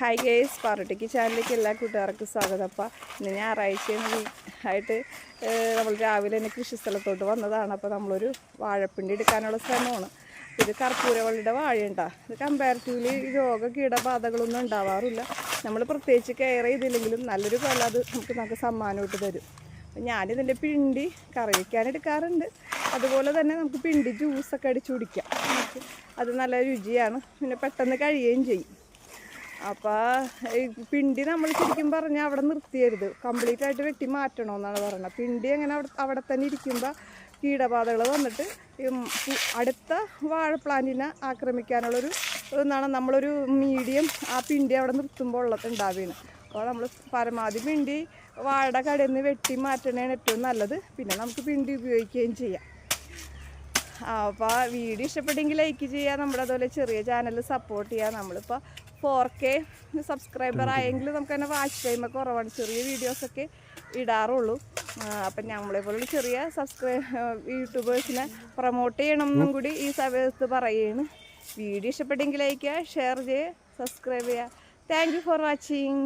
Hi guys പാർട്ടിക്ക് ചാനലിലേക്ക് എല്ലാ കൂട്ടുകാർക്കും സ്വാഗതം. അപ്പം ഇന്ന് ഞായറാഴ്ച ആയിട്ട് നമ്മൾ രാവിലെ തന്നെ കൃഷി സ്ഥലത്തോട്ട് വന്നതാണ്. അപ്പോൾ നമ്മളൊരു വാഴപ്പിണ്ടി എടുക്കാനുള്ള ശ്രമമാണ്. ഇത് കർപ്പൂരവള്ളിയുടെ വാഴയുണ്ടാ. ഇത് കമ്പാരിറ്റീവ്ലി രോഗ കീടബാധകളൊന്നും ഉണ്ടാവാറില്ല. നമ്മൾ പ്രത്യേകിച്ച് കെയർ ചെയ്തില്ലെങ്കിലും നല്ലൊരു കൊല അത് നമുക്ക് നമുക്ക് സമ്മാനമായിട്ട് തരും. ഞാനിതിന്റെ പിണ്ടി കറി വയ്ക്കാൻ അതുപോലെ തന്നെ നമുക്ക് പിണ്ടി ജ്യൂസൊക്കെ അടിച്ചു കുടിക്കാം. അത് നല്ല രുചിയാണ്. പിന്നെ പെട്ടെന്ന് കഴിയുകയും ചെയ്യും. അപ്പോൾ ഈ പിണ്ടി നമ്മൾ ശരിക്കും പറഞ്ഞാൽ അവിടെ നിർത്തിയരുത്. കംപ്ലീറ്റ് ആയിട്ട് വെട്ടി മാറ്റണമെന്നാണ് പറയുന്നത് പിണ്ടി അങ്ങനെ അവിടെ അവിടെ തന്നെ ഇരിക്കുമ്പോൾ കീടബാധകൾ വന്നിട്ട് അടുത്ത വാഴ പ്ലാന്റിനെ ആക്രമിക്കാനുള്ളൊരു എന്നാണ് നമ്മളൊരു മീഡിയം ആ പിണ്ടി അവിടെ നിർത്തുമ്പോൾ ഉള്ളത് ഉണ്ടാവുകയാണ് അപ്പോൾ നമ്മൾ പരമാവധി പിണ്ടി വാഴയുടെ കടയിൽ നിന്ന് വെട്ടി മാറ്റണതാണ് ഏറ്റവും നല്ലത്. പിന്നെ നമുക്ക് പിണ്ടി ഉപയോഗിക്കുകയും ചെയ്യാം. അപ്പോൾ വീഡിയോ ഇഷ്ടപ്പെട്ടെങ്കിൽ ലൈക്ക് ചെയ്യുക. നമ്മുടെ അതുപോലെ ചെറിയ ചാനൽ സപ്പോർട്ട് ചെയ്യുക. നമ്മളിപ്പോൾ ഫോർ കെ സബ്സ്ക്രൈബർ ആയെങ്കിൽ നമുക്ക് തന്നെ വാച്ച് ടൈം കുറവാണ്. ചെറിയ വീഡിയോസൊക്കെ ഇടാറുള്ളൂ. അപ്പം നമ്മളെ പോലെ ചെറിയ സബ്സ്ക്രൈ യൂട്യൂബേഴ്സിനെ പ്രൊമോട്ട് ചെയ്യണം എന്നും കൂടി ഈ സമയത്ത് പറയുകയാണ്. വീഡിയോ ഇഷ്ടപ്പെട്ടെങ്കിൽ ലൈക്ക് ചെയ്യുക ഷെയർ ചെയ്യുക സബ്സ്ക്രൈബ് ചെയ്യുക. Thank you for watching